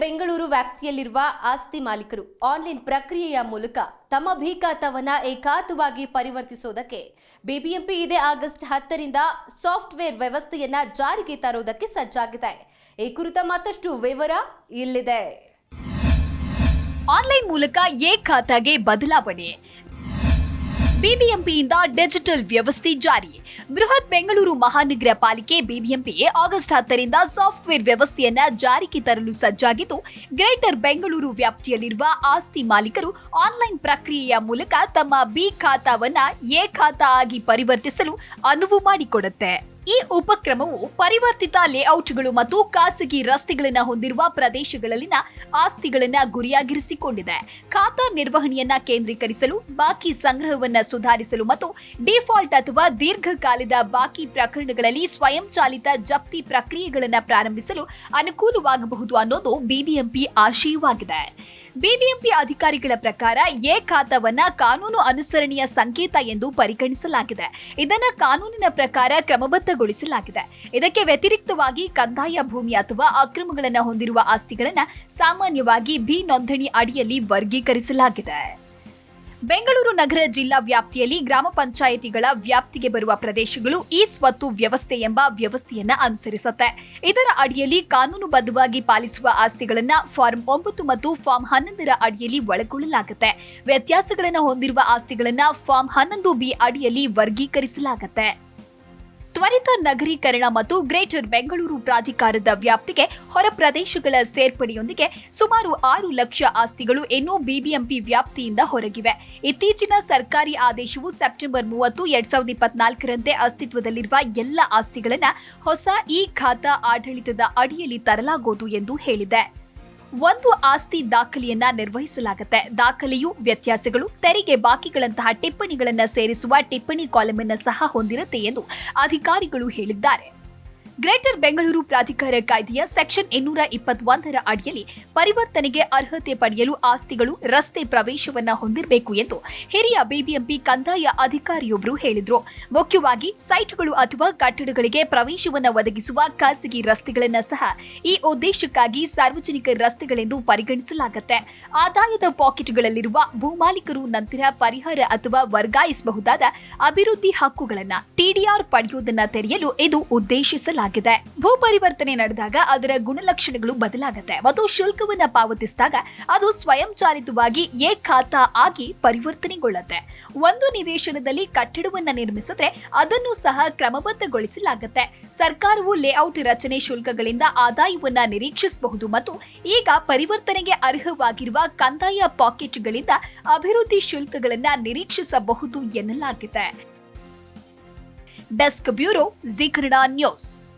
ಬೆಂಗಳೂರು ವ್ಯಾಪ್ತಿಯಲ್ಲಿರುವ ಆಸ್ತಿ ಮಾಲೀಕರು ಆನ್ಲೈನ್ ಪ್ರಕ್ರಿಯೆಯ ಮೂಲಕ ತಮ್ಮ ಭೀಕಾತವನ್ನ ಏಕಾತವಾಗಿ ಪರಿವರ್ತಿಸೋದಕ್ಕೆ ಬಿಬಿಎಂಪಿ ಇದೇ ಆಗಸ್ಟ್ ಹತ್ತರಿಂದ ಸಾಫ್ಟ್ವೇರ್ ವ್ಯವಸ್ಥೆಯನ್ನ ಜಾರಿಗೆ ತರೋದಕ್ಕೆ ಸಜ್ಜಾಗಿದೆ. ಈ ಕುರಿತ ಮತ್ತಷ್ಟು ವಿವರ ಇಲ್ಲಿದೆ. ಆನ್ಲೈನ್ ಮೂಲಕ ಎ ಖಾತಾಗೆ ಬದಲಾವಣೆ ಬಿಬಿಎಂಪಿಯಿಂದ ಡಿಜಿಟಲ್ ವ್ಯವಸ್ಥೆ ಜಾರಿ. ಬೃಹತ್ ಬೆಂಗಳೂರು ಮಹಾನಗರ ಪಾಲಿಕೆ ಬಿಬಿಎಂಪಿ ಆಗಸ್ಟ್ ಹತ್ತರಿಂದ ಸಾಫ್ಟ್ವೇರ್ ವ್ಯವಸ್ಥೆಯನ್ನ ಜಾರಿಗೆ ತರಲು ಸಜ್ಜಾಗಿದ್ದು, ಗ್ರೇಟರ್ ಬೆಂಗಳೂರು ವ್ಯಾಪ್ತಿಯಲ್ಲಿರುವ ಆಸ್ತಿ ಮಾಲೀಕರು ಆನ್ಲೈನ್ ಪ್ರಕ್ರಿಯೆಯ ಮೂಲಕ ತಮ್ಮ ಬಿ ಖಾತಾವನ್ನ ಎ ಖಾತಾ ಆಗಿ ಪರಿವರ್ತಿಸಲು ಅನುವು ಮಾಡಿಕೊಡುತ್ತೆ. ಈ ಉಪಕ್ರಮವು ಪರಿವರ್ತಿತ ಲೇಔಟ್ಗಳು ಮತ್ತು ಖಾಸಗಿ ರಸ್ತೆಗಳನ್ನು ಹೊಂದಿರುವ ಪ್ರದೇಶಗಳಲ್ಲಿನ ಆಸ್ತಿಗಳನ್ನ ಗುರಿಯಾಗಿರಿಸಿಕೊಂಡಿದೆ. ಖಾತಾ ನಿರ್ವಹಣೆಯನ್ನ ಕೇಂದ್ರೀಕರಿಸಲು, ಬಾಕಿ ಸಂಗ್ರಹವನ್ನ ಸುಧಾರಿಸಲು ಮತ್ತು ಡಿಫಾಲ್ಟ್ ಅಥವಾ ದೀರ್ಘಕಾಲದ ಬಾಕಿ ಪ್ರಕರಣಗಳಲ್ಲಿ ಸ್ವಯಂಚಾಲಿತ ಜಪ್ತಿ ಪ್ರಕ್ರಿಯೆಗಳನ್ನು ಪ್ರಾರಂಭಿಸಲು ಅನುಕೂಲವಾಗಬಹುದು ಅನ್ನೋದು ಬಿಬಿಎಂಪಿ ಆಶಯವಾಗಿದೆ. ಬಿಬಿಎಂಪಿ ಅಧಿಕಾರಿಗಳ ಪ್ರಕಾರ ಎ ಖಾತಾವನ್ನ ಕಾನೂನು ಅನುಸರಣೆಯ ಸಂಕೇತ ಎಂದು ಪರಿಗಣಿಸಲಾಗಿದೆ. ಇದನ್ನ ಕಾನೂನಿನ ಪ್ರಕಾರ ಕ್ರಮಬದ್ಧಗೊಳಿಸಲಾಗಿದೆ. ಇದಕ್ಕೆ ವ್ಯತಿರಿಕ್ತವಾಗಿ ಕಂದಾಯ ಭೂಮಿ ಅಥವಾ ಅಕ್ರಮಗಳನ್ನು ಹೊಂದಿರುವ ಆಸ್ತಿಗಳನ್ನು ಸಾಮಾನ್ಯವಾಗಿ ಬಿ ನೋಂದಣಿ ಅಡಿಯಲ್ಲಿ ವರ್ಗೀಕರಿಸಲಾಗಿದೆ. ಬೆಂಗಳೂರು ನಗರ ಜಿಲ್ಲಾ ವ್ಯಾಪ್ತಿಯಲ್ಲಿ ಗ್ರಾಮ ಪಂಚಾಯಿತಿಗಳ ವ್ಯಾಪ್ತಿಗೆ ಬರುವ ಪ್ರದೇಶಗಳು ಈ ಸ್ವತ್ತು ವ್ಯವಸ್ಥೆ ಎಂಬ ವ್ಯವಸ್ಥೆಯನ್ನ ಅನುಸರಿಸುತ್ತೆ. ಇದರ ಅಡಿಯಲ್ಲಿ ಕಾನೂನುಬದ್ಧವಾಗಿ ಪಾಲಿಸುವ ಆಸ್ತಿಗಳನ್ನ ಫಾರ್ಮ್ ಒಂಬತ್ತು ಮತ್ತು ಫಾರ್ಮ್ ಹನ್ನೊಂದರ ಅಡಿಯಲ್ಲಿ ಒಳಗೊಳ್ಳಲಾಗುತ್ತೆ. ವ್ಯತ್ಯಾಸಗಳನ್ನು ಹೊಂದಿರುವ ಆಸ್ತಿಗಳನ್ನ ಫಾರ್ಮ್ ಹನ್ನೊಂದು ಬಿ ಅಡಿಯಲ್ಲಿ ವರ್ಗೀಕರಿಸಲಾಗುತ್ತೆ. ತ್ವರಿತ ನಗರೀಕರಣ ಮತ್ತು ಗ್ರೇಟರ್ ಬೆಂಗಳೂರು ಪ್ರಾಧಿಕಾರದ ವ್ಯಾಪ್ತಿಗೆ ಹೊರ ಪ್ರದೇಶಗಳ ಸೇರ್ಪಡೆಯೊಂದಿಗೆ ಸುಮಾರು ಆರು ಲಕ್ಷ ಆಸ್ತಿಗಳು ಇನ್ನೂ ಬಿಬಿಎಂಪಿ ವ್ಯಾಪ್ತಿಯಿಂದ ಹೊರಗಿವೆ. ಇತ್ತೀಚಿನ ಸರ್ಕಾರಿ ಆದೇಶವು ಸೆಪ್ಟೆಂಬರ್ ಮೂವತ್ತು, ಎರಡ್ ಸಾವಿರದ ಇಪ್ಪತ್ನಾಲ್ಕರಂತೆ ಅಸ್ತಿತ್ವದಲ್ಲಿರುವ ಎಲ್ಲ ಆಸ್ತಿಗಳನ್ನು ಹೊಸ ಇ ಖಾತಾ ಆಡಳಿತದ ಅಡಿಯಲ್ಲಿ ತರಲಾಗುವುದು ಎಂದು ಹೇಳಿದೆ. ಒಂದು ಆಸ್ತಿ ದಾಖಲೆಯನ್ನ ನಿರ್ವಹಿಸಲಾಗುತ್ತೆ. ದಾಖಲೆಯು ವ್ಯತ್ಯಾಸಗಳು, ತೆರಿಗೆ ಬಾಕಿಗಳಂತಹ ಟಿಪ್ಪಣಿಗಳನ್ನು ಸೇರಿಸುವ ಟಿಪ್ಪಣಿ ಕಾಲಮ್ ಅನ್ನ ಸಹ ಹೊಂದಿರುತ್ತೆ ಎಂದು ಅಧಿಕಾರಿಗಳು ಹೇಳಿದ್ದಾರೆ. ಗ್ರೇಟರ್ ಬೆಂಗಳೂರು ಪ್ರಾಧಿಕಾರ ಕಾಯ್ದೆಯ ಸೆಕ್ಷನ್ ಇನ್ನೂರ ಇಪ್ಪತ್ತೊಂದರ ಅಡಿಯಲ್ಲಿ ಪರಿವರ್ತನೆಗೆ ಅರ್ಹತೆ ಪಡೆಯಲು ಆಸ್ತಿಗಳು ರಸ್ತೆ ಪ್ರವೇಶವನ್ನ ಹೊಂದಿರಬೇಕು ಎಂದು ಹಿರಿಯ ಬಿಬಿಎಂಪಿ ಕಂದಾಯ ಅಧಿಕಾರಿಯೊಬ್ಬರು ಹೇಳಿದ್ರು. ಮುಖ್ಯವಾಗಿ ಸೈಟ್ಗಳು ಅಥವಾ ಕಟ್ಟಡಗಳಿಗೆ ಪ್ರವೇಶವನ್ನ ಒದಗಿಸುವ ಖಾಸಗಿ ರಸ್ತೆಗಳನ್ನ ಸಹ ಈ ಉದ್ದೇಶಕ್ಕಾಗಿ ಸಾರ್ವಜನಿಕ ರಸ್ತೆಗಳೆಂದು ಪರಿಗಣಿಸಲಾಗುತ್ತೆ. ಆದಾಯದ ಪಾಕೆಟ್ಗಳಲ್ಲಿರುವ ಭೂಮಾಲೀಕರು ನಂತರ ಪರಿಹಾರ ಅಥವಾ ವರ್ಗಾಯಿಸಬಹುದಾದ ಅಭಿವೃದ್ಧಿ ಹಕ್ಕುಗಳನ್ನು ಟಿಡಿಆರ್ ಪಡೆಯುವುದನ್ನು ತೆರೆಯಲು ಇದು ಉದ್ದೇಶಿಸಲಾಗಿದೆ. ಭೂ ಪರಿವರ್ತನೆ ನಡೆದಾಗ ಅದರ ಗುಣಲಕ್ಷಣಗಳು ಬದಲಾಗುತ್ತೆ. ಮತ್ತು ಶುಲ್ಕವನ್ನು ಪಾವತಿಸಿದಾಗ ಅದು ಸ್ವಯಂಚಾಲಿತವಾಗಿ ಎ ಖಾತಾ ಆಗಿ ಪರಿವರ್ತನೆಗೊಳ್ಳುತ್ತೆ. ಒಂದು ನಿವೇಶನದಲ್ಲಿ ಕಟ್ಟಡವನ್ನು ನಿರ್ಮಿಸಿದ್ರೆ ಅದನ್ನು ಸಹ ಕ್ರಮಬದ್ಧಗೊಳಿಸಲಾಗುತ್ತೆ. ಸರ್ಕಾರವು ಲೇಔಟ್ ರಚನೆ ಶುಲ್ಕಗಳಿಂದ ಆದಾಯವನ್ನ ನಿರೀಕ್ಷಿಸಬಹುದು ಮತ್ತು ಈಗ ಪರಿವರ್ತನೆಗೆ ಅರ್ಹವಾಗಿರುವ ಕಂದಾಯ ಪಾಕೆಟ್ಗಳಿಂದ ಅಭಿವೃದ್ಧಿ ಶುಲ್ಕಗಳನ್ನ ನಿರೀಕ್ಷಿಸಬಹುದು ಎನ್ನಲಾಗಿದೆ. Desk bureau Zee news.